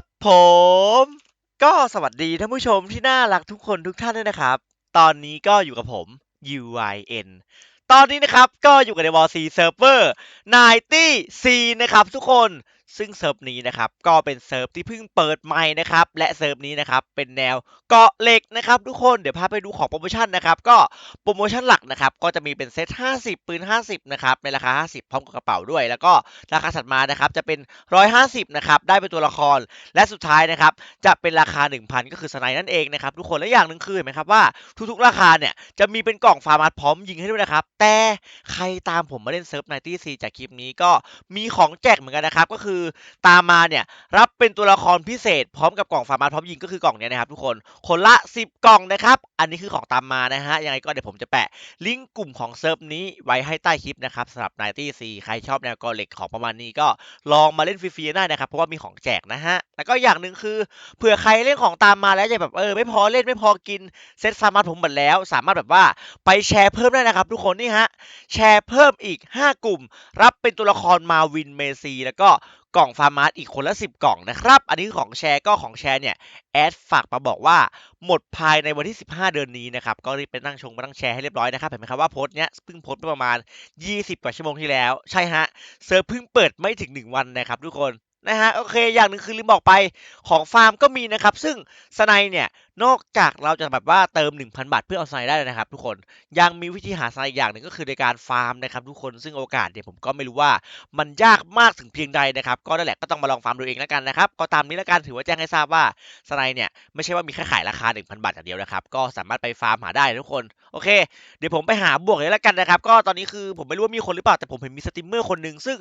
ครับผม ก็สวัสดีท่านผู้ชมที่น่ารักทุกคนทุกท่านด้วยนะครับ ตอนนี้ก็อยู่กับผม UIN ตอนนี้นะครับก็อยู่กับในวอลซีเซิร์ฟเวอร์90 C นะครับทุกคน ซึ่งเซิร์ฟนี้นะครับก็เป็นเซิร์ฟที่เพิ่งเปิดใหม่นะครับและเซิร์ฟนี้นะครับเป็นแนวเกาะเหล็กนะครับทุกคนเดี๋ยวพาไปดูของโปรโมชั่นนะครับก็โปรโมชั่นหลักนะครับก็จะมีเป็นเซต 50 ปืน 50 นะครับในราคา 50 พร้อมกับกระเป๋าด้วย แล้วก็ราคาถัดมานะครับจะเป็น 150 นะครับได้เป็นตัวละคร และสุดท้ายนะครับจะเป็นราคา 1,000 ก็คือสไนด์นั่นเองนะครับทุกคนและอย่างหนึ่งคือเห็นไหมครับว่าทุกๆ ราคาเนี่ยจะมีเป็นกล่องฟาร์มัสพร้อมยิงให้ด้วยนะครับแต่ใครตามผมมาเล่นเซิร์ฟ90 C จากคลิปนี้ก็มีของแจกเหมือนกันนะครับก็คือตามมาเนี่ยรับเป็นตัวละครพิเศษ พร้อมกับกล่องฟาร์มัสพร้อมยิงก็คือกล่องเนี้ยนะครับทุกคนคนละ 10 กล่องนะครับ อันนี้คือของตามมานะฮะยังไงก็เดี๋ยวผมจะแปะลิงก์กลุ่มของเซิร์ฟนี้ไว้ให้ใต้คลิปนะครับสำหรับ90 C ใครชอบแนวกอเหล็กของประมาณนี้ก็ลองมาเล่นฟรีๆได้นะครับเพราะว่ามีของแจกนะฮะแล้วก็อย่างหนึ่งคือเผื่อใครเล่นของตามมาแล้วจะแบบเออไม่พอเล่นไม่พอกินเซตฟาร์มัสผมหมดแล้ว สามารถแบบว่าไปแชร์เพิ่มได้นะครับทุกคนนี่ฮะแชร์เพิ่มอีก 5 กลุ่ม รับเป็นตัวละครมาวินเมซี แล้วก็กล่องฟาร์มัสอีกคนละ 10 กล่องนะครับ อันนี้ของแชร์ก็ของแชร์เนี่ยแอดฝากมาบอกว่าหมดภายในวันที่ 15 เดือนนี้นะครับ ก็รีบไปนั่งชงมานั่งแชร์ให้เรียบร้อยนะครับ เห็นไหมครับว่าโพสต์เนี้ยเพิ่งโพสต์ไปประมาณ 20 กว่าชั่วโมงที่แล้ว ใช่ฮะ เซิร์ฟเพิ่งเปิดไม่ถึง 1 วันนะครับทุกคนนะฮะโอเคอย่างหนึ่งคือลืมบอกไปของฟาร์มก็มีนะครับ ซึ่งสไนเนี่ย นอกจากเราจะแบบว่าเติม 1,000 บาทเพื่อเอาสไนได้แล้วนะครับ ทุกคนยังมีวิธีหาสไนอีกอย่างหนึ่งก็คือในการฟาร์มนะครับทุกคนซึ่งโอกาสเนี่ยผมก็ไม่รู้ว่ามันยากมากถึงเพียงใดนะครับ ก็นั่นแหละก็ต้องมาลองฟาร์มดูเองแล้วกันนะครับ ก็ตามนี้แล้วกันถือว่าแจ้งให้ทราบว่าสไนเนี่ยไม่ใช่ว่ามีแค่ขายราคา 1,000 บาทอย่างเดียวนะครับก็สามารถไปฟาร์มหาได้ทุกคนโอเค เดี๋ยวผมไปหาบวกเลยแล้วกันนะครับ ก็ตอนนี้คือผมไม่รู้ว่ามีคนหรือเปล่าแต่ผมเห็นมีสตรีมเมอร์คนหนึ่งซึ่ง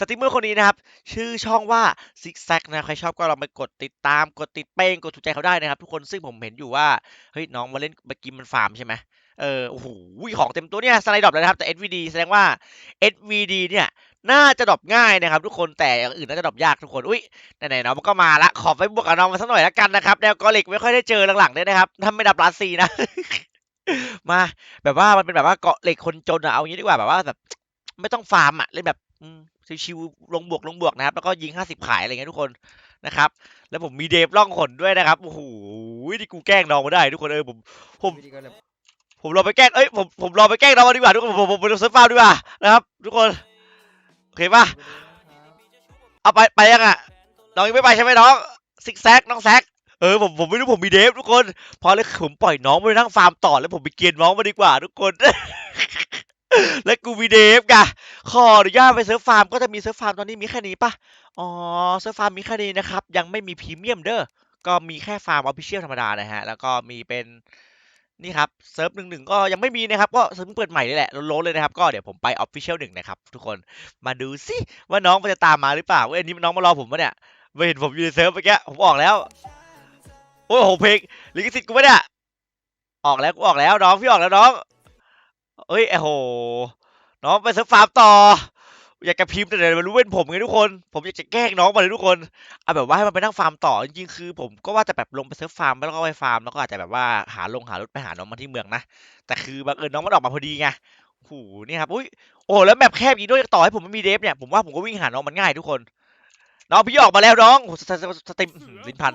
สตรีมเมอร์คนนี้นะครับชื่อช่องว่าซิกแซกนะใครชอบก็ลองไปกดติดตามกดติดเป้งกดถูกใจเขาได้นะครับทุกคนซึ่งผมเห็นอยู่ว่าเฮ้ยน้องมาเล่นเมื่อกี้มันฟาร์มใช่ไหมเออโอ้โหของเต็มตัวเนี่ยสไลด์ดรอปแล้วนะครับแต่ SVD แสดงว่า SVD เนี่ยน่าจะดรอปง่ายนะครับ ทุกคนแต่อย่างอื่นน่าจะดรอปยากทุกคนอุ้ยไหนๆน้องมันก็มาละขอไปบวกกับน้องมาสักหน่อยแล้วกันนะครับแนวกอลิกไม่ค่อยได้เจอหลังๆเลยนะครับถ้าไม่ดับลาซีนะมาแบบว่ามันเป็นแบบว่าเกาะเหล็กคนจนอะเอางี้ดีกว่าแบบว่าแบบไม่ต้องฟาร์มอะเล่นแบบ ชิวๆลงบวกลงบวกนะครับ แล้วก็ยิงห้าสิบขายอะไรเงี้ยทุกคนนะครับ แล้วผมมีเดฟล่องขนด้วยนะครับโอ้โหนี่กูแกล้งน้องมาได้ ทุกคนเออผมผมวิธีการแบบผมรอไปแกล้งเอ้ยผมผมรอไปแกล้งน้องมาดีกว่าทุกคนผมผมผมไปดูเซิร์ฟฟาร์มดีกว่านะครับ ทุกคนโอเคป่ะเอาไปไปยังอะน้องยังไม่ไปใช่ไหมน้องซิกแซกน้องแซกเออผมผมไม่รู้ผมมีเดฟทุกคน พอเลยผมปล่อยน้องไปนั่งฟาร์มต่อแล้วผมไปเกียนน้องมาดีกว่า ทุกคน แล้วกูมีเดฟกะขออนุญาตไปเซิร์ฟฟาร์มก็จะมีเซิร์ฟฟาร์มตอนนี้มีแค่นี้ปะอ๋อเซิร์ฟฟาร์มมีแค่นี้นะครับ ยังไม่มีพรีเมียมเด้อก็มีแค่ฟาร์มออฟฟิเชียลธรรมดานะฮะ แล้วก็มีเป็นนี่ครับเซิร์ฟหนึ่งหนึ่งก็ยังไม่มีนะครับ ก็เซิร์ฟเพิ่งเปิดใหม่เลยแหละโล้นเลยนะครับ ก็เดี๋ยวผมไปออฟฟิเชียลหนึ่งนะครับ ทุกคนมาดูสิว่าน้องมันจะตามมาหรือเปล่าเว้ยอันนี้น้องมารอผมปะเนี่ยไม่เห็นผมอยู่ในเซิร์ฟเมื่อกี้ผมออกแล้วโอ้โหเพลงลิขสิทธิ์กูปะเนี่ยออกแล้วกูออกแล้วน้องพี่ออกแล้วน้อง เอ้ยไอ้โหน้องไปเซิร์ฟฟาร์มต่อ อยากจะพิมพ์แต่เดี๋ยวมันรู้เป็นผมไงทุกคน ผมอยากจะแกล้งน้องมาเลยทุกคนเอาแบบว่าให้มันไปนั่งฟาร์มต่อจริงๆคือ ผมก็ว่าจะแบบลงไปเซิร์ฟฟาร์มแล้วก็ไปฟาร์มแล้วก็อาจจะแบบว่าหาลงหารถไปหาน้องมาที่เมืองนะแต่คือบังเอิญน้องมันออกมาพอดีไงโอ้โหนี่ครับอุ้ยโอ้แล้วแมปแคบอีกด้วยต่อให้ผมไม่มีเดฟเนี่ยผมว่าผมก็วิ่งหาน้องมันง่ายทุกคนน้องพี่ออกมาแล้วน้องโอ้โหสสสสตรีมอื้อหือลิ้นพัน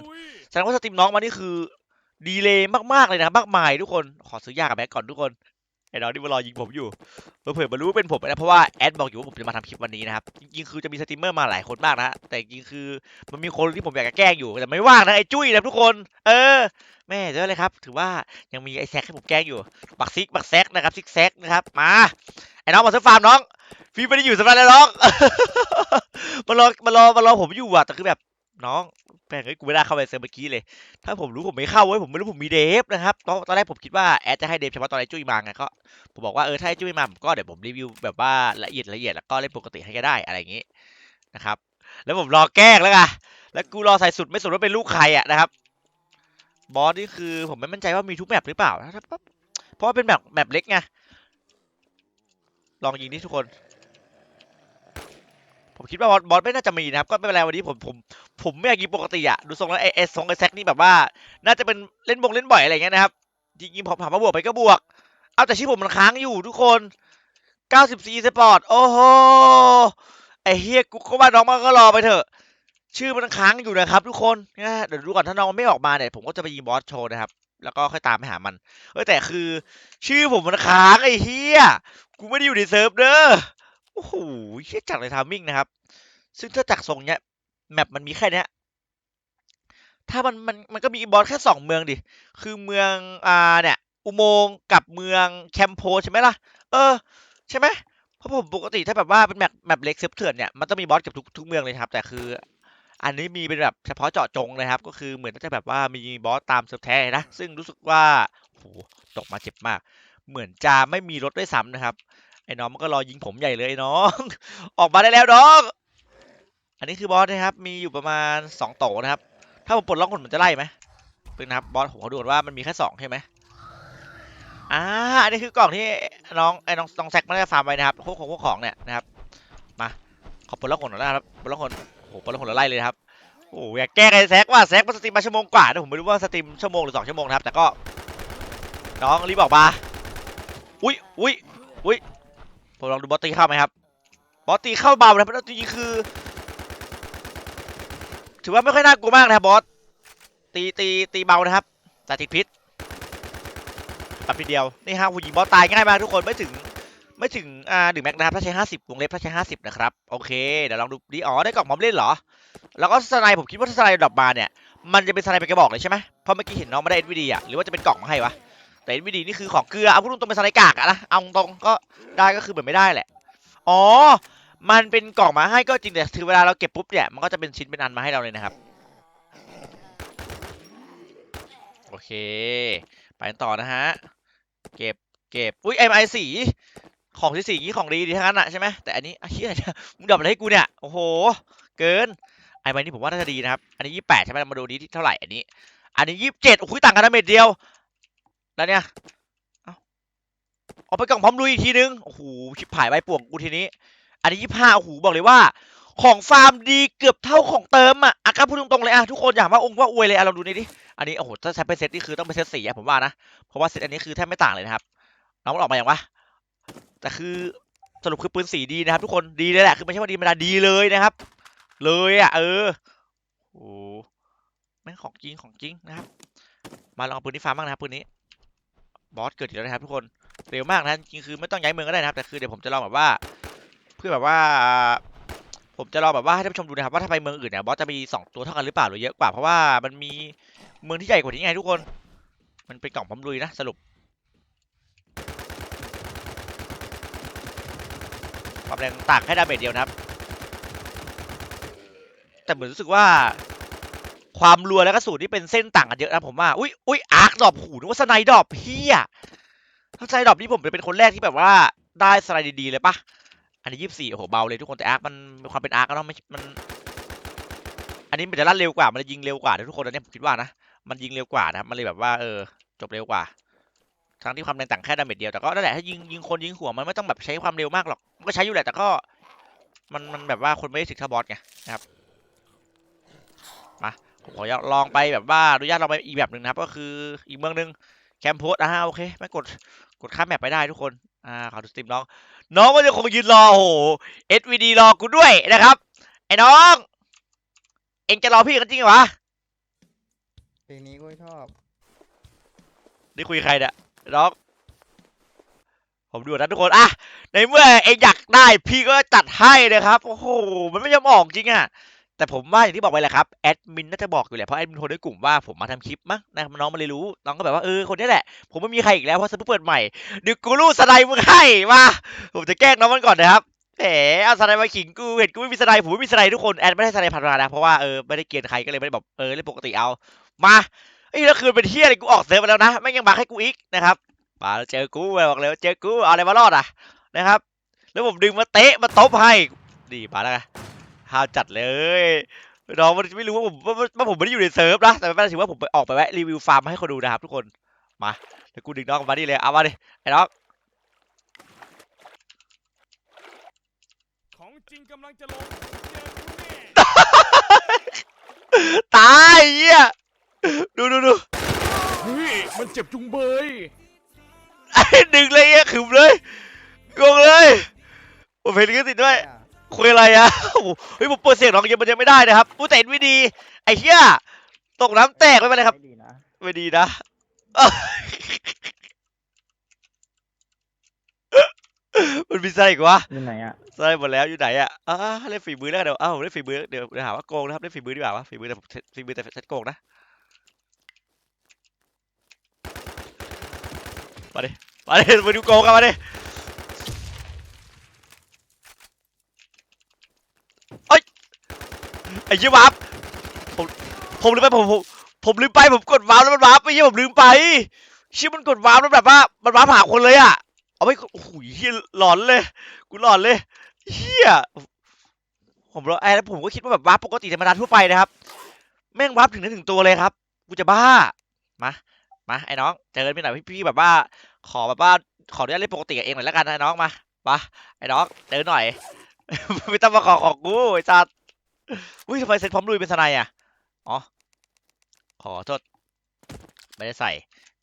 แสดงว่าสตรีมน้องมานี่คือ ดีเลยมากๆเลยนะครับมากมายทุกคนขอซื้อยากับแบ็กก่อนทุกคน ไอ้น้องที่มารอยิงผมอยู่เผื่อมารู้เป็นผมนะเพราะว่าแอดบอกอยู่ว่าผมจะมาทำคลิปวันนี้นะครับจริงๆคือจะมีสตรีมเมอร์มาหลายคนมากนะแต่จริงคือมันมีคนที่ผมอยากจะแกล้งอยู่แต่ไม่ว่างนะไอ้จุ้ยนะทุกคน เออ แม่เจอเลยครับ ถือว่ายังมีไอ้แซกให้ผมแกล้งอยู่บักซิกบักแซกนะครับซิกแซกนะครับมาไอ้น้องมาเซฟฟาร์มน้องฟีไม่ได้อยู่สำหรับแล้วน้องมารอมารอมารอผมอยู่อะแต่คือแบบน้อง ม่งเอ้ยกูไม่ได้เข้าไปเซิร์ฟเมื่อกี้เลย ถ้าผมรู้ผมไม่เข้าเว้ยผมไม่รู้ผมมีเดฟนะครับตอนตอนแรกผมคิดว่าแอดจะให้เดฟเฉพาะตอนไอ้จุ้ยมาไงก็ผมบอกว่าเออถ้าไอ้จุ้ยมาผมก็เดี๋ยวผมรีวิวแบบว่าละเอียดละเอียดแล้วก็เล่นปกติให้ก็ได้อะไรอย่างงี้นะครับ แล้วผมรอแกล้งแล้วกันแล้วกูรอใส่สุดไม่สนว่าเป็นลูกใครอะนะครับบอสนี่คือผมไม่มั่นใจว่ามีทุกแมปหรือเปล่าถ้าเพราะว่าเป็นแบบแมปเล็กไงลองยิงนี่ทุกคน ผมคิดว่าบอสบอสไม่น่าจะมีนะครับ ก็ไม่เป็นไรวันนี้ผมผมผมไม่อยากยิงปกติอะดูทรงแล้วไอเอสทรงไอแซกนี่แบบว่า น่าจะเป็นเล่นบงเล่นบ่อยอะไรอย่างเงี้ยนะครับจริงผมถามาบวกไปก็บวก เอาแต่ชื่อผมมันค้างอยู่ทุกคน94สปอร์ตโอ้โหไอเฮียกูก็ว่าน้องมันก็รอไปเถอะ ชื่อมันค้างอยู่นะครับ ทุกคนนะเดี๋ยวดูก่อนถ้าน้องไม่ออกมาเนี่ยผมก็จะไปยิงบอสโชว์นะครับแล้วก็ค่อยตามไปหามัน เออแต่คือ ชื่อผมมันค้างไอ้เฮียกูไม่ได้อยู่ในเซิร์ฟเด้อ โอ้โหเฮียจัดเลยทามมิ่งนะครับ ซึ่งถ้าจากทรงเนี้ยแมปมันมีแค่เนี้ยถ้ามันมันมันก็มีบอสแค่สองเมืองดิ คือเมืองอ่าเนี่ย อุโมงค์กับเมืองแคมโพใช่ไหมล่ะ เออ ใช่ไหมเพราะผมปกติถ้าแบบว่าเป็นแมปแมปเล็กเซฟเถื่อนเนี่ยมันต้องมีบอสเกับทุกทุกเมืองเลยครับ แต่คือ อันนี้มีเป็นแบบเฉพาะเจาะจงเลยครับ ก็คือเหมือนจะแบบว่ามีบอสตามเซิร์ฟแท้นะ ซึ่งรู้สึกว่าโอ้โหตกมาเจ็บมาก เหมือนจะไม่มีรถด้วยซ้ำนะครับ ไอ้น้องมันก็รอยิงผมใหญ่เลยไอ้น้อง ออกมาได้แล้วน้อง อันนี้คือบอสนะครับ มีอยู่ประมาณสองโตนะครับ ถ้าผมปลดล็อกคนมันจะไล่ไหมเป็นนะครับบอสผมขอดูว่ามันมีแค่สองใช่ไหมอ่าอันนี้คือกล่องที่น้องไอ้น้องน้องแซกไม่ได้ฟาร์มไว้นะครับพวกของพวกของเนี่ยนะครับมาขอปลดล็อกคนหน่อยนะครับปลดล็อกคนโอ้โหปลดล็อกคนแล้วไล่เลยครับโอ้โหอยากแก้ไอ้แซกว่าแซกมันสตรีมมาชั่วโมงกว่านะผมไม่รู้ว่าสตรีมชั่วโมงหรือสองชั่วโมงนะครับแต่ก็ น้องรีบออกมาอุ้ยอุ้ยอุ้ย ผมลองดูบอสตีเข้าไหมครับ บอสตีเข้าเบานะเพราะจริงๆคือ ถือว่าไม่ค่อยน่ากลัวมากนะครับบอส ตีตีตีเบานะครับ แต่ติดพิษปรับทีเดียว นี่ฮะผู้หญิงบอสตายง่ายมากทุกคนไม่ถึงไม่ถึงอ่าหนึ่งแม็กนะครับถ้าใช้ห้าสิบวงเล็บถ้าใช้ห้าสิบนะครับ โอเค เดี๋ยวลองดูดีอ๋อได้กล่องพร้อมเล่นเหรอ แล้วก็สไนผมคิดว่าถ้าสไนดรอปมาเนี่ย มันจะเป็นสไนเป็นกระบอกเลยใช่ไหมเพราะเมื่อกี้เห็นน้องไม่ได้ SVD อะหรือว่าจะเป็นกล่องมาให้วะ แต่ SVD นี่คือของเกลือเอาพูดตรงๆเป็นสไนด์กากอะนะเอาตรงๆก็ได้ก็คือเหมือนไม่ได้แหละ อ๋อ มันเป็นกล่องมาให้ก็จริงแต่คือเวลาเราเก็บปุ๊บเนี่ยมันก็จะเป็นชิ้นเป็นอันมาให้เราเลยนะครับโอเค ไปต่อนะฮะ เก็บเก็บอุ้ย MI สีของที่สีนี้ของดีดีทั้งนั้นอะใช่ไหมแต่อันนี้ไอ้เหี้ยอะเฮียมึงดับอะไรให้กูเนี่ยโอ้โหเกินไอ้ใบนี้ผมว่าน่าจะดีนะครับ อันนี้ยี่แปดใช่ไหมมาดูนี้ที่เท่าไหร่อันนี้ อันนี้ยี่สิบเจ็ดโอ้โหต่างกันนะเม็ดเดียว แล้วเนี่ยเอาเอาไปกล่องพร้อมลุยอีกทีนึง โอ้โห ชิบหายใบป่วงกูทีนี้ อันนี้ยี่ห้าโอ้โห บอกเลยว่า ของฟาร์มดีเกือบเท่าของเติมอะอากาพูดตรงๆเลยอะทุกคนอยากว่าองค์ว่าอวยเลยอะเราดูนี่ดิ อันนี้โอ้โห ถ้าใช้เป็นเซตนี่คือต้องเป็นเซตสี่อะผมว่านะ เพราะว่าเซตอันนี้คือแทบไม่ต่างเลยนะครับน้องมันออกมาอย่างวะ แต่คือสรุปคือปืนสีดีนะครับ ทุกคน ดีเลยแหละ คือไม่ใช่ว่าดีธรรมดาดีเลยนะครับ เลยอะเออ โอ้โหแม่งของจริงของจริงนะครับ มาลองเอาปืนที่ฟาร์มบ้างนะครับปืนนี้ บอสเกิดอีกแล้วนะครับทุกคนเร็วมากนะจริงคือไม่ต้องย้ายเมืองก็ได้นะครับแต่คือเดี๋ยวผมจะลองแบบว่า เพื่อแบบว่า ผมจะลองแบบว่าให้ท่านผู้ชมดูนะครับว่าถ้าไปเมืองอื่นเนี่ยบอสจะมีสองตัวเท่ากันหรือเปล่าหรือเยอะกว่าเพราะว่ามันมีเมืองที่ใหญ่กว่านี้ไงทุกคน มันเป็นกล่องพร้อมลุยนะสรุปความแรงต่างแค่ดาเมจเดียวนะครับ แต่เหมือนรู้สึกว่า ความรัวแล้วก็สูตรที่เป็นเส้นต่างกันเยอะนะผมว่า อุ้ยอุ้ยอาร์คดอปหูนึกว่าสไนด์ดรอปเฮียถ้าสไนด์ดรอปนี่ผมเป็นคนแรกที่แบบว่าได้สไนด์ดีๆเลยปะอันนี้ยี่สิบสี่โอ้โหเบาเลยทุกคนแต่อาร์คมันมีความเป็นอาร์คก็ต้องไม่มัน อันนี้มันจะลั่นเร็วกว่ามันจะยิงเร็วกว่าทุกคนอันนี้ผมคิดว่านะมันยิงเร็วกว่านะครับมันเลยแบบว่าเออจบเร็วกว่าทั้งที่ความแรงต่างแค่ดาเมจเดียวแต่ก็นั่นแหละถ้ายิงยิงคนยิงหัวมันไม่ต้องแบบใช้ความเร็วมากหรอกมันก็ใช้อยู่แหละแต่ก็ มันมันแบบว่าคนไม่ได้ถึงทบอสไงนะครับมา ผมขอลองไปแบบว่าอนุญาตลองไปอีกแบบหนึ่งนะครับ ก็คืออีกเมืองหนึ่งแคมโพสอ่าโอเค ไม่กดกดข้ามแมปไปได้ทุกคน อ่าขอดูสตรีมน้อง น้องก็จะคงยืนรอโอ้โห SVD รอกูด้วยนะครับ ไอ้น้อง เอ็งจะรอพี่กันจริงเหรอวะเพลงนี้ก็ชอบ นี่คุยกับใครเนี่ยน้องผมดูนะทุกคนอะในเมื่อเองอยากได้พี่ก็จัดให้นะครับ โอ้โห มันไม่ยอมออกจริงอะ แต่ผมว่าอย่างที่บอกไปแหละครับแอดมินน่าจะบอกอยู่แหละเพราะแอดมินโทรในกลุ่มว่าผมมาทำคลิปมั้งนะน้องมันเลยรู้น้องก็แบบว่าเออคนนี้แหละ ผมไม่มีใครอีกแล้วเพราะสปุ๊บเปิดใหม่เดี๋ยวกูรู้สไนด์มึงให้มาผมจะแกล้งน้องมันก่อนนะครับแหมเอาสไนด์มาขิงกูเห็นกูไม่มีสไนด์ผมไม่มีสไนด์ทุกคนแอดไม่ได้สไนด์พันมานะเพราะว่าเออไม่ได้เกลียดใครก็เลยไม่ได้แบบเออเล่นปกติเอามาไอ้แล้วคืนเป็นเที่ยอะไรกูออกเซิร์ฟไปแล้วนะไม่ยังบักให้กูอีกนะครับมาแล้วเจอกูบอกเลยว่าเจอกูเอาอะไรมารอดอะนะครับ แล้วผมดึงมาเตะมาตบให้ดีมาแล้วไง ห้าวจัดเลยน้องมันไม่รู้ว่าผมว่าว่าผมไม่ได้อยู่ในเซิร์ฟนะแต่ไม่เป็นไรถือว่าผมไปออกไปแวะรีวิวฟาร์มมาให้คนดูนะครับทุกคนมาแล้วกูดึงน้องมานี่เลยเอามาดิไอ้น้องของจริงกำลังจะลงเจอกูแน่ตายเหี้ยดูดูดูเฮ้ยมันเจ็บจุงเบยไอ้ดึงเลยเหี้ยขึมเลยงงเลยผมเห็นก็ติดด้วยอะโคุยอะไรอะโอ้โหเฮ้ยผมเปิดเสียงน้องยังมันยังไม่ได้นะครับผู้แต่เห็นไม่ดีไอ้เหี้ยตกน้ำแตกไม่เป็นไรครับ ไม่ดีนะไม่ดีนะเอ้ามันมีอะไรอีกวะอยู่ไหนอะใช่หมดแล้วอยู่ไหนอะอ่าเล่นฝีมือแล้วกันเดี๋ยวเอ้าเล่นฝีมือเดี๋ยวเดี๋ยวหาว่าโกงนะครับเล่นฝีมือดีกว่าวะฝีมือแต่ผมฝีมือแต่เซตโกงนะมาดิมาดิมาดูโกงกันมาดิเอ้ย ไอ้ยี่วับผมผมลืมไปผมผมผมลืมไปผมกดวาร์ปแล้วมันวาร์ปไปยี่ผมลืมไปชื่อมันกดวาร์ปแล้วแบบว่ามันวาร์ปหาคนเลยอะเอาไม่โอ้โหเฮียหลอนเลยกูหลอนเลยเฮียผมรอไอ้แล้วผมก็คิดว่าแบบวาร์ปปกติธรรมดาทั่วไปนะครับแม่งวาร์ปถึงได้ถึงตัวเลยครับกูจะบ้ามามาไอ้น้องเจอกันพี่หน่อยพี่พี่แบบว่า ขอแบบว่าขออนุญาตเล่นปกติกับเองหน่อยแล้วกันไอ้น้องมามาไอ้น้องเจอหน่อยไม่ต้องมาขอของกูไอ้สัส อุ้ยทำไมเซ็ตพร้อมลุยเป็นสไนอะ อ๋อ ขอโทษ ไม่ได้ใส่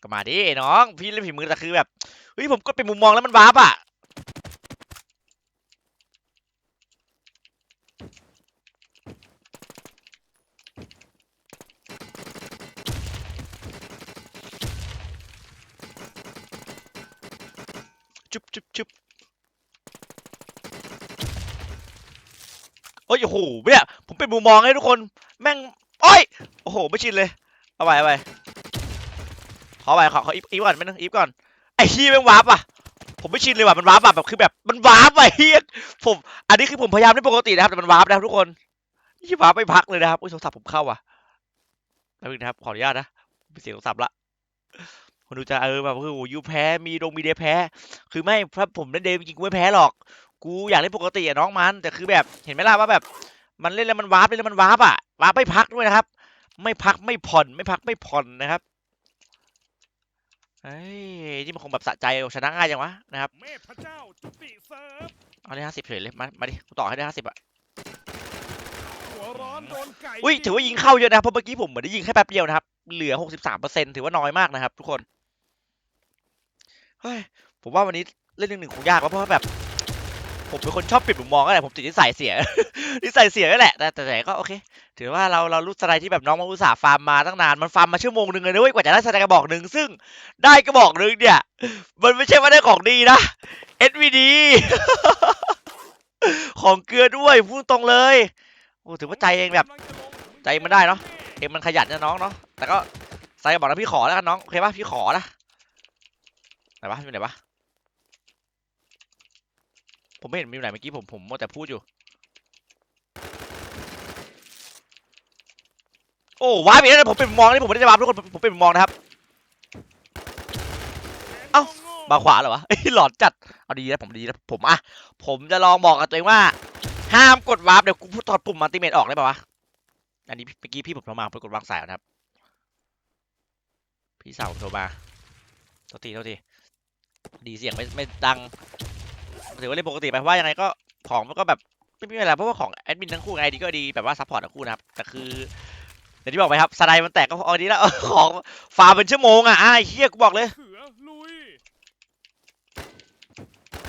ก็มาดิน้อง พี่เล่นผีมือแต่คือแบบเฮ้ยผมก็เป็นมุมมองแล้วมันวาร์ปอะ จุ๊บจุ๊บจุ๊บ โอ้ยโอ้โหเนี่ยผมเป็นมุมมองให้ทุกคนแม่งโอ้ยโอ้โหไม่ชินเลยเอาไปเอาไปขอไปขอขออีฟอีฟก่อนไม่นึงอีฟก่อนไอ้ฮีแม่งวาร์ปอะผมไม่ชินเลยว่ะมันวาร์ปแบบคือแบบมันวาร์ปอะเฮียผมอันนี้คือผมพยายามได้ปกตินะครับแต่มันวาร์ปนะครับทุกคนยี่วาร์ปไม่พักเลยนะครับโอ้ยโทรศัพท์ผมเข้าว่ะแล้วนึงนะครับขออนุญาตนะเป็นเสียงโทรศัพท์ละคนดูจะเออแบบคือโอ้ยยูแพ้มีดงมีเดแพ้ คือไม่ถ้าผมเล่นเดย์จริงกูไม่แพ้หรอก กูอยากเล่นปกติอะน้องมันแต่คือแบบเห็นไหมล่ะว่าแบบมันเล่นแล้วมันวาร์ปเล่นแล้วมันวาร์ปอะวาร์ปไม่พักด้วยนะครับ ไม่พักไม่ผ่อนไม่พักไม่ผ่อนนะครับเฮ้ยนี่มันคงแบบสะใจชนะง่ายจังวะนะครับเมธพระเจ้าจุติเซิร์ฟเอาได้ห้าสิบเฉยเลยมามาดิกูต่อให้ได้ห้าสิบอะหัวร้อนโดนไก่อุ้ยถือว่ายิงเข้าเยอะนะครับเพราะเมื่อกี้ผมเหมือนได้ยิงแค่แป๊บเดียวนะครับ เหลือหกสิบสามเปอร์เซ็นถือว่าน้อยมากนะครับ ทุกคนเฮ้ยผมว่าวันนี้เล่นหนึ่งหนึ่งคงยากเพราะว่าแบบ ผมเป็นคนชอบปิดมุมมองก็แหละผมติดนิสัยเสีย นิสัยเสียก็แหละ แต่แต่ก็โอเค ถือว่าเราเรารู้สไลด์ที่แบบน้องมาอุตส่าห์ฟาร์มมาตั้งนาน มันฟาร์มมาชั่วโมงหนึ่งเลยนะเว้ย กว่าจะได้สไลด์กระบอกหนึ่งซึ่งได้กระบอกหนึ่งเนี่ย มันไม่ใช่ว่าได้ของดีนะ SVD ของเกลือด้วยพูดตรงเลย โอ้ถือว่าใจเองแบบ ใจมันได้เนอะเอ็มมันขยันนะน้องเนาะ แต่ก็ใส่บอกนะพี่ขอแล้วกันน้อง โอเคป่ะพี่ขอนะไหนวะอยู่ไหนวะ ผมไม่เห็นมีอยู่ไหนเมื่อกี้ผมผมมัวแต่พูดอยู่ โอ้ว้ายไปแล้วผมเป็นมองนี่ผมไม่ได้จะวาร์ปทุกคนผมผมเป็นมองนะครับ เอ้า มาขวาเหรอวะ หลอนจัด เอาดีนะผมดีนะผมอะผมจะลองบอกกับตัวเองว่า ห้ามกดวาร์ปเดี๋ยวกูพูดถอดปุ่มมัลติเมทออกได้ป่าวะ อันนี้เมื่อกี้พี่ผมโทรมาผมไปกดวางสายนนะครับ พี่สาวผมโทรมาโทษทีโทษทีดีเสียงไม่ไม่ดัง ถือว่าเล่นปกติไปเพราะว่ายังไงก็ของมันก็แบบไม่มีอะไรเพราะว่าของแอดมินทั้งคู่ไงดีก็ดีแบบว่าซัพพอร์ตทั้งคู่นะครับแต่คืออย่างที่บอกไปครับสไลด์มันแตกก็พอดีแล้วของฟาเป็นชั่วโมงอะไอ้เฮียกูบอกเลย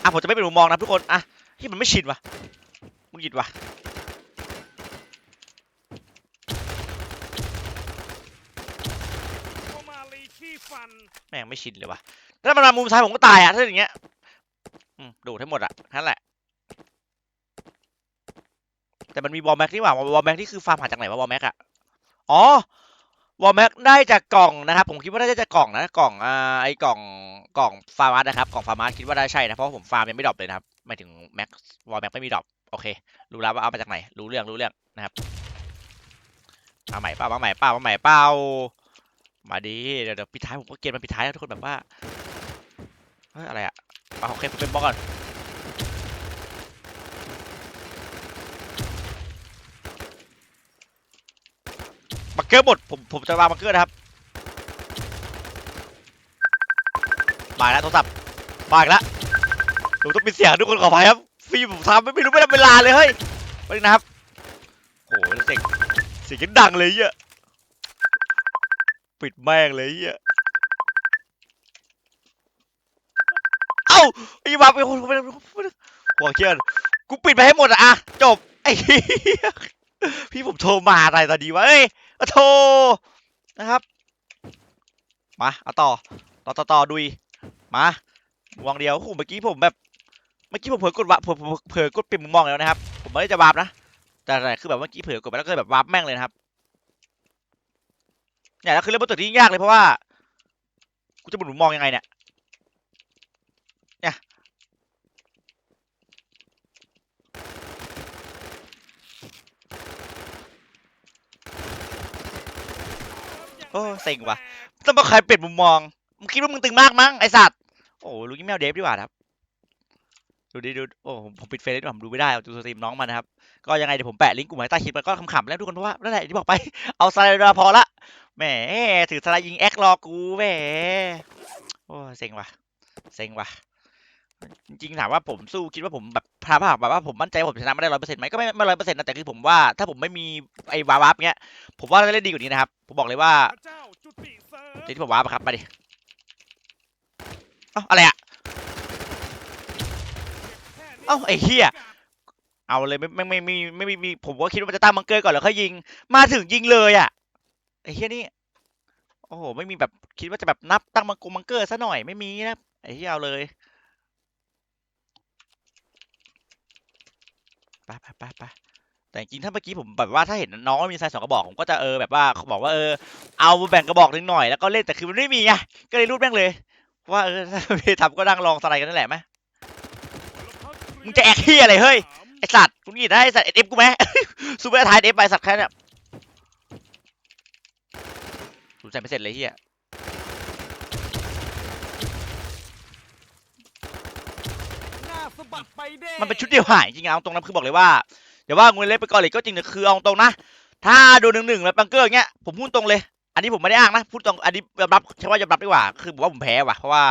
อะผมจะไม่เป็นมุมมองนะทุกคนอะที่มันไม่ชินวะมึงหยิดวะแม่งไม่ชินเลยวะถ้ามันมามุมซ้ายผมก็ตายอะถ้าอย่างเงี้ย ดูดให้หมดอะนั่นแหละ แต่มันมีวอลแม็กนี่หว่าวอลแม็กนี่คือฟาร์มหาจากไหนวะวอลแม็กอะอ๋อวอลแม็กได้จากกล่องนะครับ ผมคิดว่าน่าจะจากกล่องนะกล่องอ่าไอ้กล่องกล่องฟาร์มาสนะครับกล่องฟาร์มาสคิดว่าได้ใช่นะเพราะผมฟาร์มยังไม่ดรอปเลยนะครับหมายถึงแม็กวอลแม็กไม่มีดรอปโอเค รู้แล้วว่าเอามาจากไหน รู้เรื่องรู้เรื่องนะครับมาใหม่เปล่ามาใหม่เปล่ามาใหม่เปล่ามาดีเดี๋ยวเดี๋ยวปิดท้ายผมก็เกมมาปิดท้ายแล้วทุกคนแบบว่า เฮ้ยอะไรอะเอาโอเคผมเป็นบล็อกก่อนบังเกอร์หมดผมผมจะวางบังเกอร์นะครับมาแล้วโทรศัพท์มาอีกแล้วหนูต้องปิดเสียงทุกคนขออภัยครับฟีผมทำไม่รู้ไม่ได้เวลาเลยเฮ้ยไปนะครับโอ้โหเสียงเสียงดังเลยเหี้ยปิดแม่งเลยเยอ้า อ้บาไปคนคนหัวเครียดกูปิดไปให้หมดอะจบไอ้พี่ผมโทรมาอะไรตอนนี้วะเอ้ยโทรนะครับมาเอาต่อต่อต่อต่อดุยมาวางเดียวโอ้โหเมื่อกี้ผมแบบเมื่อกี้ผมเผลอกดวะผมผมเผลอกดปิดมุมมองแล้วนะครับ ผมไม่ได้จะวาร์ปนะแต่แต่คือแบบเมื่อกี้เผลอกดไปแล้วก็แบบวาร์ปแม่งเลยนะครับเนี่ยแล้วคือเรื่องบนตัวที่ยากเลยเพราะว่ากูจะหมุนมุมมองยังไงเนี่ย โอ้เซ็งว่ะต้องมาใครเปลี่ยนมุมมองมึงคิดว่ามึงตึงมากมั้งไอสัตว์โอ้ลูกี้แมวเดฟดีกว่าครับดูดิดูโอ้ผมปิดเฟซด้วยผมดูไม่ได้เอาดูสตรีมน้องมันะครับก็ยังไงเดี๋ยวผมแปะลิงก์กลุ่มไว้ใต้คลิปมันก็ขำๆแล้วทุกคนเพราะว่านั่นแหละที่บอกไปเอาสไลด์มาพอละแหมถือสไลด์ยิงแอครอกูแหมโอ้เซ็งว่ะเซ็งว่ะ จริงๆถามว่าผมสู้คิดว่าผมแบบพาภาพแบบว่าผมมั่นใจผมชนะไม่ได้ร้อยเปอร์เซ็นต์ไหมก็ไม่ไม่ร้อยเปอร์เซ็นต์นะแต่คือผมว่าถ้าผมไม่มีไอ้วาวับเงี้ยผมว่าเล่นดีกว่านี้นะครับ ผมบอกเลยว่าเจ้าจุติเซิร์ฟที่ผมวาร์ปครับมาดิเอ้าอะไรอะแค่นี้เอ้าไอ้เหี้ยเอาเลยไม่ไม่ไม่ไม่ไม่มีผมก็คิดว่าจะตั้งบังเกอร์ก่อนแล้วค่อยยิง มาถึงยิงเลยอะไอ้เฮียนี่โอ้โหไม่มีแบบคิดว่าจะแบบนับตั้งบังกงบังเกอร์ซะหน่อยไม่มีนะไอ้เฮียเอาเลย ไปไปไปไปแต่จริงๆถ้าเมื่อกี้ผมแบบว่าถ้าเห็นน้องมีไซส์สองกระบอกผมก็จะเออแบบว่าเขาบอกว่าเออเอาแบ่งกระบอกหนึ่งหน่อยแล้วก็เล่นแต่คือมันไม่มีไงก็เลยรูดแม่งเลย ว่าเออถ้าพี่ทำก็นั่งลองสไลด์กันนั่นแหละไหมมึงจะแอกเหี้ยอะไรเฮ้ยไอสัตว์กูนี่ได้ไอสัตว์เอฟกูไหมซูเปอร์ไทยเอฟไปสัตว์แค่เนี้ยสนใจไม่เสร็จเลยเฮีย หน้าสะบัดไปเด้มันเป็นชุดเดียวหายจริงๆเอาตรงนั้นคือบอกเลยว่าเดี๋ยวว่างูเล่นไปก่อนเลยก็จริงแต่คือเอาตรงนะถ้าโดนหนึ่งหนึ่งแล้วบังเกอร์เงี้ยผมพูดตรงเลย อันนี้ผมไม่ได้อ้างนะพูดตรงอันนี้ยอมรับใช่ว่ายอมรับดีกว่าคือผมว่าผมแพ้ว่ะเพราะว่า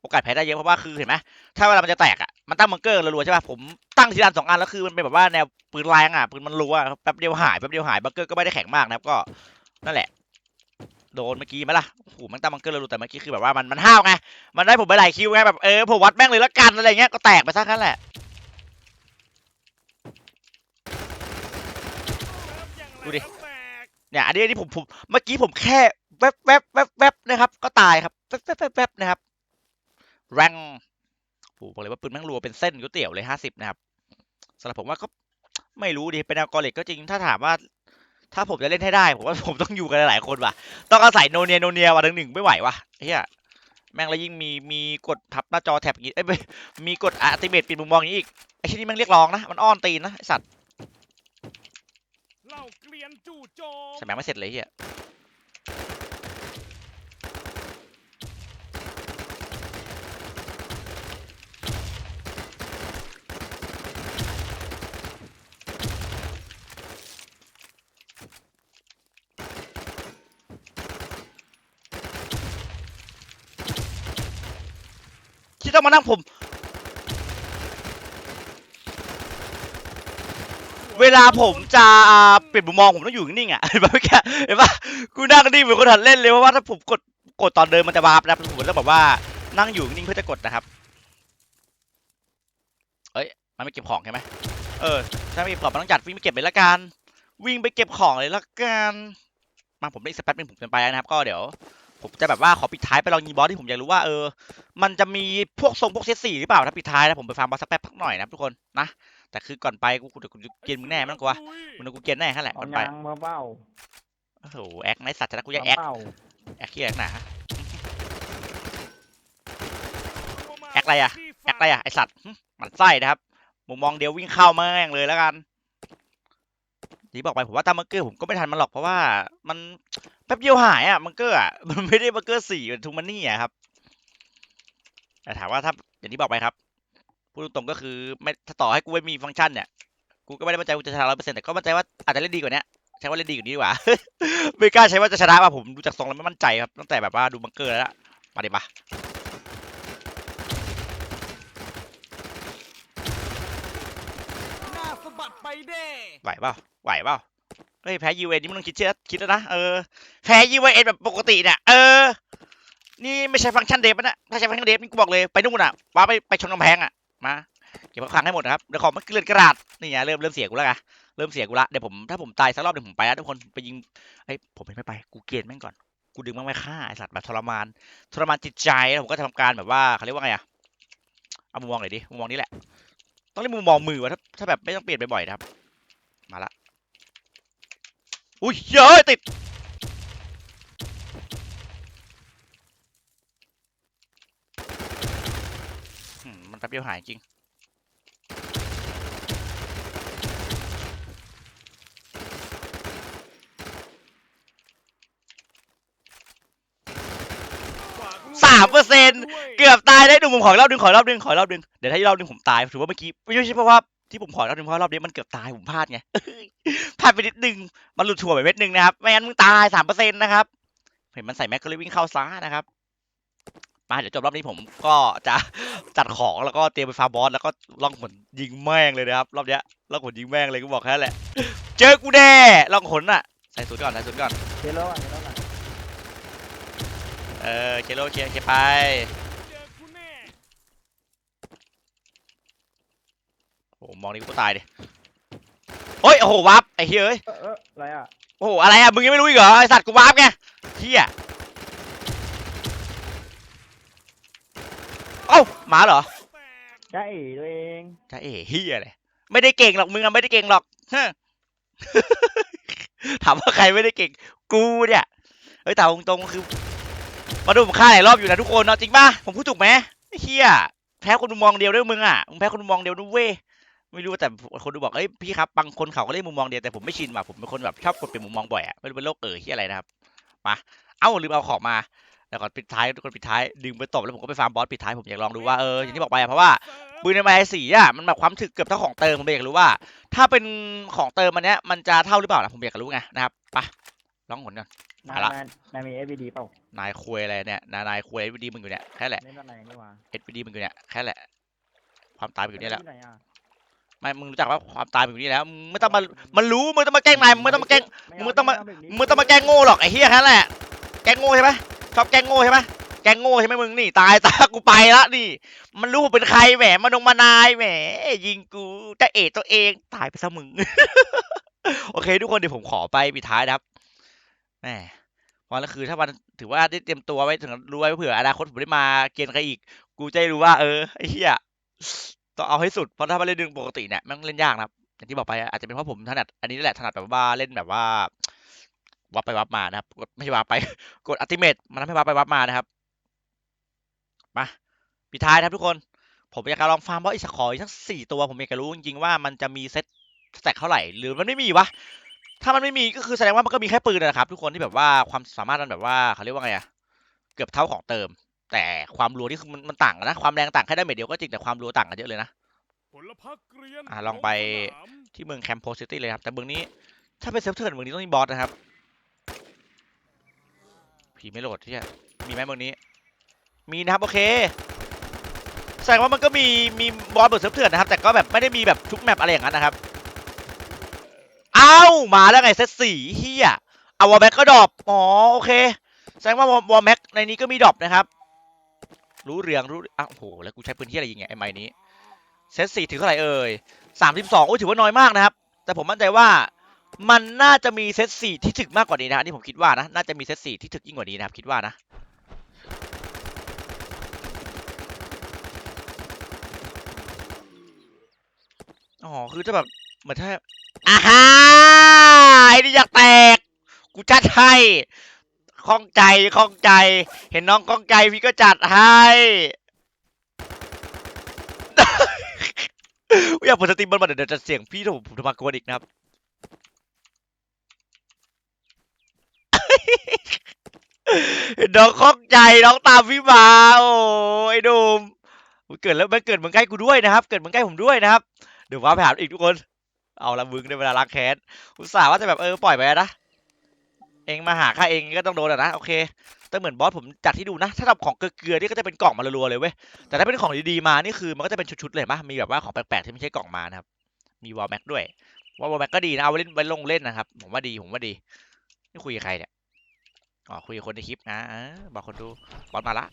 โอกาสแพ้ได้เยอะเพราะว่าคือเห็นไหมถ้าเวลามันจะแตกอะมันตั้งบังเกอร์รัวๆใช่ป่ะผมตั้งทีละอันสองอันแล้วคือมันเป็นแบบว่าแนวปืนแรงอะปืนมันรัวแป๊บเดียวหายแป๊บเดียวหายบังเกอร์ก็ไม่ได้แข็งมากนะครับก็นั่นแหละ โดนเมื่อกี้ไหมล่ะโอ้โหมันตั้งบังเกอร์รัวๆแต่เมื่อกี้คือแบบว่ามันมันห้าวไง มันได้ผมไปหลายคิวไงแบบเออผมวัดแม่งเลยละกันอะไรเงี้ยก็แตกไปซะงั้นแหละดูดิ เนี่ยอันนี้อันนี้ผมผมเมื่อกี้ผมแค่แวบแวบแวบแวบนะครับ ก็ตายครับแวบแวบแวบแวบนะครับ แรงโอ้โหบอกเลยว่าปืนแม่งรัวเป็นเส้นก๋วยเตี๋ยวเลยห้าสิบนะครับสำหรับผมว่าก็ไม่รู้ดิเป็นแนวกอเล็กก็จริงถ้าถามว่า ถ้าผมจะเล่นให้ได้ผมว่าผมต้องอยู่กันหลายๆคนว่ะ ต้องอาศัยโนเนียโนเนียวันหนึ่งหนึ่งไม่ไหวว่ะเฮียแม่งแล้วยิ่งมีมีกดทับหน้าจอแท็บอย่างงี้เอ้ยไม่มีกดอัติเมตปิดมุมมองอย่างนี้อีกไอ้ที่นี่แม่งเรียกร้องนะมันอ้อนตีนนะไอสัตว์เหล่าเกลียนจู่โจมใช่ไหมไม่เสร็จเลยเฮีย ต้องมานั่งผม เวลาผมจะเปลี่ยนมุมมองผมต้องอยู่นิ่งๆอะเห็นปะเมื่อกี้เห็นปะกูนั่งนิ่งเหมือนคนหัดเล่นเลยเพราะว่าถ้าผมกดกดตอนเดินมันจะวาร์ปนะผมต้องแบบว่านั่งอยู่นิ่งเพื่อจะกดนะครับเอ้ยมันไม่เก็บของใช่ไหมเออถ้าไม่เก็บของมันต้องจัดวิ่งไปเก็บเลยละกันวิ่งไปเก็บของเลยละกันมาผมได้อีกสักแป๊บนึงผมจะไปแล้วนะครับ ก็เดี๋ยว ผมจะแบบว่าขอปิดท้ายไปลองยิงบอสที่ผมอยากรู้ว่าเออ มันจะมีพวกทรงพวกเซตสี่หรือเปล่าถ้าปิดท้ายนะผมไปฟาร์มบอสสักแป๊บพักหน่อยนะครับทุกคนนะแต่คือก่อนไปกูกูเดี๋ยวกูจะกินมึงแน่ไม่ต้องกลัวมึงกูเกลียนแน่แค่แหละเอามันไปยางมาเบ้าโอ้โหแอคไนสัตว์จะนะกูจะแอคเบ้าแอคขี้แอคหนาแอคอะไรอะแอคอะไรอะไอสัตว์หึหมันไส้นะครับมุมมองเดียววิ่งเข้าแม่งเลยแล้วกันที่บอกไปผมว่าตามมังเกอร์ผมก็ไม่ทันมันหรอกเพราะว่ามันแป๊บเดียวหายอะมังเกอร์อะมันไม่ได้มังเกอร์สี่เป็นทูมันนี่อะครับแต่ถามว่าถ้าอย่างที่บอกไปครับพูดตรงๆก็คือไม่ถ้าต่อให้กูไม่มีฟังก์ชันเนี่ยกูก็ไม่ได้มั่นใจกูจะชนะร้อยเปอร์เซ็นต์แต่ก็มั่นใจว่าอาจจะเล่นดีกว่านี้ใช้ว่าเล่นดีกว่านี้ดีกว่าไม่กล้าใช้ว่าจะชนะว่ะผมดูจากทรงแล้วไม่มั่นใจครับตั้งแต่แบบว่าดูบังเกอร์แล้วละมาดิมาหน้าสะบัดไปเด้ไหวเปล่าไหวเปล่า เฮ้ยแพ้ยูเอ็นนี่มึงต้องคิดเชื่อคิดแล้วนะเออแพ้ยูเอ็นแบบปกติเนี่ยเออ นี่ไม่ใช่ฟังก์ชันเดฟนะถ้าใช้ฟังก์ชันเดฟนี่กูบอกเลยไปนู่นอะว่าไปไปชนกำแพงอะมาเก็บของคลังให้หมดนะครับเดี๋ยวขอมันเกลื่อนกระดาษนี่ไงเริ่มเริ่มเสียกูแล้วไงเริ่มเสียกูละเดี๋ยวผมถ้าผมตายสักรอบเดี๋ยวผมไปแล้วทุกคนไปยิงเอ้ยผมไม่ไปกูเกลียดแม่งก่อนกูดึงแม่งไม่ฆ่าไอสัตว์แบบทรมานทรมานจิตใจแล้วผมก็จะทำการแบบว่าเขาเรียกว่าไงอะเอามุมมองหน่อยดิมุมมองนี้แหละ ต้องเล่นมุมมองมือวะถ้าถ้าแบบไม่ต้องเปลี่ยนบ่อยๆนะครับ มาละ อุ้ยเย้ยติด มันแป๊บเดียวหายจริง สามเปอร์เซ็นต์เกือบตายได้ดูผมขออีกรอบนึงขออีกรอบนึงขออีกรอบนึง เดี๋ยวถ้าอีกรอบนึงผมตาย ถือว่าเมื่อกี้ ไม่ใช่เพราะว่า ที่ผมขออีกรอบนึงเพราะรอบนี้มันเกือบตายผมพลาดไงพลาดไปนิดนึงมันหลุดถั่วไปเม็ดนึงนะครับไม่งั้นมึงตายสามเปอร์เซ็นต์นะครับเห็นมันใส่แม็กก็เลยวิ่งเข้าซ้านะครับมาเดี๋ยวจบรอบนี้ผมก็จะจัดของแล้วก็เตรียมไปฟาร์มบอสแล้วก็ล่องหนยิงแม่งเลยนะครับรอบเนี้ยล่องหนยิงแม่งเลยกูบอกแค่นั้นแหละ เจอกูแน่ล่องหนอะใส่สุดก่อนใส่สุดก่อนเจโร่ก่อนเจโร่ก่อนเออเคโลเคลียร์เคลียร์ไป เจอกูแน่ โอ้โหมองนี่กูตายดิโอ้ยโอ้โหวับไอ้เฮ้ยเอ้ยเออเอออะไรอะโอ้โหอะไรอะมึงยังไม่รู้อีกเหรอไอสัตว์กูวับไงเฮียเอ้าหมาเหรอแตกใช่ตัวเองจะเอ๋เฮียเลยไม่ได้เก่งหรอกมึงอะไม่ได้เก่งหรอกฮะ ถามว่าใครไม่ได้เก่งกูเนี่ยเฮ้ยแต่เอาตรงๆคือมาดูผมฆ่าหลายรอบอยู่นะทุกคนเอาจริงป่ะผมพูดถูกไหมไอ้เฮียแพ้คนมุมมองเดียวด้วยมึงอะมึงแพ้คนมุมมองเดียวด้วยเว้ย ไม่รู้แต่คนดูบอกเอ้ยพี่ครับบางคนเขาก็เล่นมุมมองเดียวแต่ผมไม่ชินว่ะผมเป็นคนแบบชอบกดเปลี่ยนมุมมองบ่อยอะไม่รู้เป็นโรคเออเฮียอะไรนะครับมาเอ้าลืมเอาของมาแล้วก่อนปิดท้ายทุกคนปิดท้ายดึงไปตบแล้วผมก็ไปฟาร์มบอสปิดท้ายผมอยากลองดูว่าเอออย่างที่บอกไปอะเพราะว่าเสิร์ฟปืนในไม้สีอะมันแบบความถึกเกือบเท่าของเติมผมอยากรู้ว่า ถ้าเป็นของเติมอันเนี้ยมันจะเท่าหรือเปล่านะผมอยากรู้ไงนะครับไปลองหนก่อนนายมาละนายนายมีเอฟบีดีเปล่านายคุยอะไรเนี่ยนายนายคุยเอสวีดีมึงอยู่เนี่ยแค่แหละเล่นอะไรนี่วะเอสวีดีมึงอยู่เนี่ยแค่แหละความตายมึงอยู่นี่แหละ ที่ไหนอะ ไม่มึงรู้จักว่าความตายมึงอยู่นี่แล้วมึงไม่ต้องมามันรู้มึงต้องมาแกล้งนายมึงไม่ต้องมาแกล้งมึงต้องมามึงต้องมาแกล้งโง่หรอกไอ้เหี้ยแค่นั้นแหละแกล้งโง่ใช่ไหมชอบแกล้งโง่ใช่ไหมแกล้งโง่ใช่ไหมมึงนี่ตายตากูไปละนี่ มันรู้ผมเป็นใครแหมมานงมานายแหมยิงกูจะเอะตัวเองตายไปซะมึงโอเค ทุกคนเดี๋ยวผมขอไปปิดท้ายนะครับแหมวันละคือถ้ามันถือว่าได้เตรียมตัวไว้ถึงรู้ไว้เผื่ออนาคตผมได้มาเกณฑ์ใครอีก กูจะได้รู้ว่า เออไอ้เหี้ย ต้องเอาให้สุดเพราะถ้ามาเล่นดึงปกติเนี่ยมันเล่นยากนะครับอย่างที่บอกไปอาจจะเป็นเพราะผมถนัดอันนี้แหละถนัดแบบว่าเล่นแบบว่าวับไปวับมานะครับกดไม่ใช่วับไป กดอัติเมตมันทำให้วับไปวับมานะครับมาปิดท้ายนะครับทุกคน ผมอยากจะลองฟาร์มบอสอีกสักขออีกสักสี่ตัวผมอยากจะรู้จริงๆว่ามันจะมีเซ็ตแตกเท่าไหร่ หรือมันไม่มีวะถ้ามันไม่มีก็คือแสดงว่ามันก็มีแค่ปืนนะครับ ทุกคนที่แบบว่าความสามารถมันแบบว่าเขาเรียกว่าไงอะเกือบเท่าของเติม แต่ความรัวนี่คือมันมันต่างกันนะ ความแรงต่างแค่ได้เม็ดเดียวก็จริงแต่ความรัวต่างกันเยอะเลยนะผลพักเกรียนอะลองไปสนามที่เมืองแคมโพซิตี้เลยครับ แต่เมืองนี้ถ้าเป็นเซิร์ฟเทิร์นเมืองนี้ต้องมีบอสนะครับ ผีไม่โหลดที่มีไหมเมืองนี้ มีนะครับโอเคแสดงว่ามันก็มีมีบอสเปิดเซิร์ฟเทิร์นนะครับ แต่ก็แบบไม่ได้มีแบบทุกแมปอะไรอย่างนั้นนะครับเอ้ามาแล้วไงเซตสี่เฮียเอาวอลแม็กก็ดรอปอ๋อโอเคแสดงว่าวอลแม็กในนี้ก็มีดรอปนะครับ รู้เรื่องรู้อ้าวโหแล้วกูใช้พื้นที่อะไรยิงไงไอ้ไม้นี้เซตสี่ถึงเท่าไหร่เอ่ยสามสิบสองโอ้ยถือว่าน้อยมากนะครับ แต่ผมมั่นใจว่ามันน่าจะมีเซตสี่ที่ถึกมากกว่านี้นะอันนี่ผมคิดว่านะน่าจะมีเซตสี่ที่ถึกยิ่งกว่านี้นะครับคิดว่านะอ๋อคือจะแบบเหมือนถ้าอ่าฮะไอ้นี่อยากแตก กูจัดให้ ข้องใจข้องใจ เห็นน้องข้องใจพี่ก็จัดให้อยากเปิดสตรีมบอลมาเดี๋ยวจะเสียงพี่ถผมผมจะมากวนอีกนะครับเห็นน้องข้องใจน้องตามพี่มาโอ้ไอ้หนุ่มเกิดแล้วมันเกิดเมืองใกล้กูด้วยนะครับ เกิดเมืองใกล้ผมด้วยนะครับ เดี๋ยวว่าไปหาอีกทุกคน เอาละมึงในเวลาล้างแค้นอุตส่าห์ว่าจะแบบเออปล่อยไปนะ เองมาหาข้าเองก็ต้องโดนอะนะโอเคแต่เหมือนบอสผมจัดที่ดูนะ ถ้าทำของเกลือๆนี่ก็จะเป็นกล่องมารัวๆเลยเว้ยแต่ถ้าเป็นของดีๆมานี่คือมันก็จะเป็นชุดๆเลยปะมีแบบว่าของแปลกๆที่ไม่ใช่กล่องมานะครับมีวอลแม็กด้วยวอลแม็กก็ดีนะเอาไว้เล่นไว้ลงเล่นนะครับผมว่าดีผมว่าดีนี่คุยกับใครเนี่ยอ๋อคุยกับคนในคลิปนะบอกคนดูบอลมาละ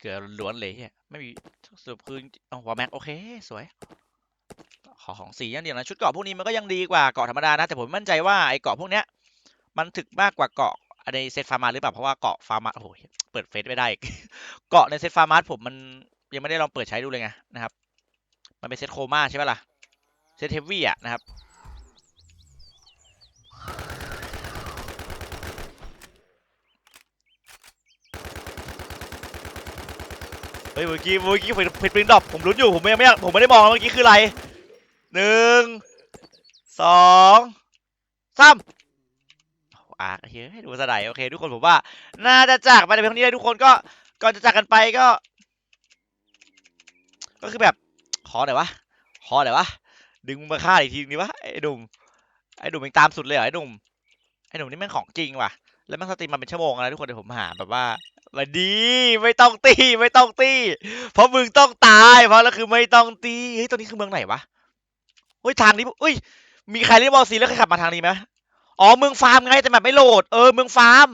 เกลือล้วนเลยเฮียไม่มีสรุปคือเอาหัวแม็กโอเคสวย ขอของสีอย่างเดียวนะชุดเกาะพวกนี้มันก็ยังดีกว่าเกาะธรรมดานะแต่ผมมั่นใจว่าไอ้เกาะพวกเนี้ยมันถึกมากกว่าเกาะในเซตฟาร์มาหรือเปล่าเพราะว่าเกาะฟาร์มาโอ้โหเปิดเฟซไม่ได้เกาะในเซตฟาร์มาผมมันยังไม่ได้ลองเปิดใช้ดูเลยไงนะครับ มันเป็นเซตโคม่าใช่ปะล่ะเซตเทฟวี่อะนะครับเฮ้ยเมื่อกี้เมื่อกี้ผิดผิดปริงดรอปผมลุ้นอยู่ผมยังไม่ผมไม่ได้มองเมื่อกี้คืออะไร หนึ่งสองสามอะเฮ้ยดูสไลด์โอเคทุกคนผมว่า น่าจะจากไปในเพียงนี้เลยทุกคนก็ก่อนจะจากกันไปก็ ก็คือแบบขอหน่อยวะขอหน่อยวะดึงมึงมาฆ่าอีกทีนึงดีวะไอ้ดุมไอ้ดุมยังตามสุดเลยเหรอไอ้ดุมไอ้ดุมนี่แม่งของจริงว่ะแล้วแม่งสตรีมมาเป็นชั่วโมงแล้วทุกคนเดี๋ยวผมหาแบบว่าวันดีไม่ต้องตีไม่ต้องตีเพราะมึงต้องตาย เพราะแล้วคือไม่ต้องตีเฮ้ยตัวนี้คือเมืองไหนวะ เฮ้ยทางนี้เฮ้ย มีใครเล่นบอลซีแล้วเคยขับมาทางนี้ไหมอ๋อเมืองฟาร์มไงแต่แบบไม่โหลดเออเมืองฟาร์ม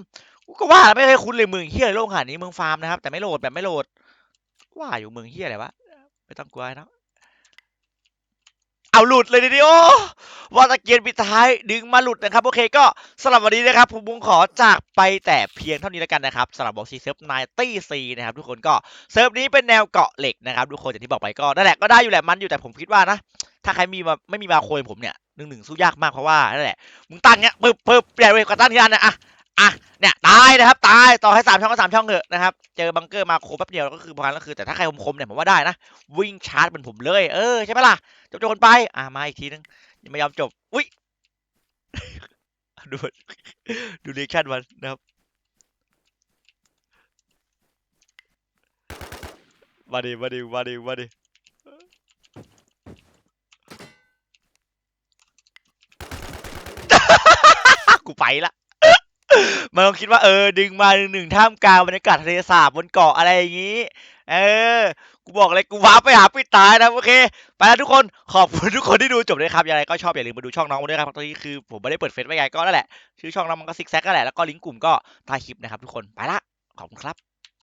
ก็ว่าไม่เคยคุ้นเลยเมืองเฮียโลกขนาดนี้เมืองฟาร์มนะครับ แต่ไม่โหลดแบบไม่โหลด ว่าอยู่เมืองเฮียอะไรวะไม่ต้องกลัวนะเอาหลุดเลยดิดิโอว่าตะเกียนปิดท้ายดึงมาหลุดนะครับโอเคก็สำหรับวันนี้นะครับผมบุงขอจากไปแต่เพียงเท่านี้แล้วกันนะครับสำหรับบอกซีเซิร์ฟนตี้ซีนะครับทุกคนก็เซิร์ฟนี้เป็นแนวเกาะเหล็กนะครับทุกคนอย่างที่บอกไปก็นั่นแหละก็ได้อยู่แหละมันอยู่แต่ผมคิดว่านะ ถ้าใครมีมาไม่มีมาโคยผมเนี่ยหนึ่งหนึ่งสู้ยากมากเพราะว่านั่นแหละมึงตั้งเนี้ยปึ๊บปึ๊บเปลี่ยนเลยก็ตั้งที่อันเนี่ยอะอะเนี่ยตายนะครับตายต่อให้สามช่องก็สามช่องเถอะนะครับเจอบังเกอร์มาโคแป๊บเดียวก็คือพอกันก็คือแต่ถ้าใครคมๆเนี่ยผมว่าได้นะ วิ่งชาร์จเป็นผมเลยเออใช่ไหมล่ะจบจบกันไปอะมาอีกทีนึงยังไม่ยอมจบอุ้ยดูดูเรีแอคชั่นมันนะครับมาดิมาดิมาดิมาดิ กูไปละมันลองคิดว่าเออ ดึงมาหนึ่งหนึ่งท่ามกลางบรรยากาศทะเลสาบบนเกาะอะไรอย่างนี้ เออ กูบอกเลยกูว้าไปหาปิดตายนะโอเค ไปแล้วทุกคนขอบคุณทุกคนที่ดูจบเลยครับยังไงก็ชอบอย่าลืมมาดูช่องน้องมาด้วยครับตอนนี้คือผมไม่ได้เปิดเฟซไว้ไงก็นั่นแหละชื่อช่องน้องมันก็ซิกแซกก็แหละแล้วก็ลิงก์กลุ่มก็ใต้คลิปนะครับทุกคนไปละขอบคุณครับ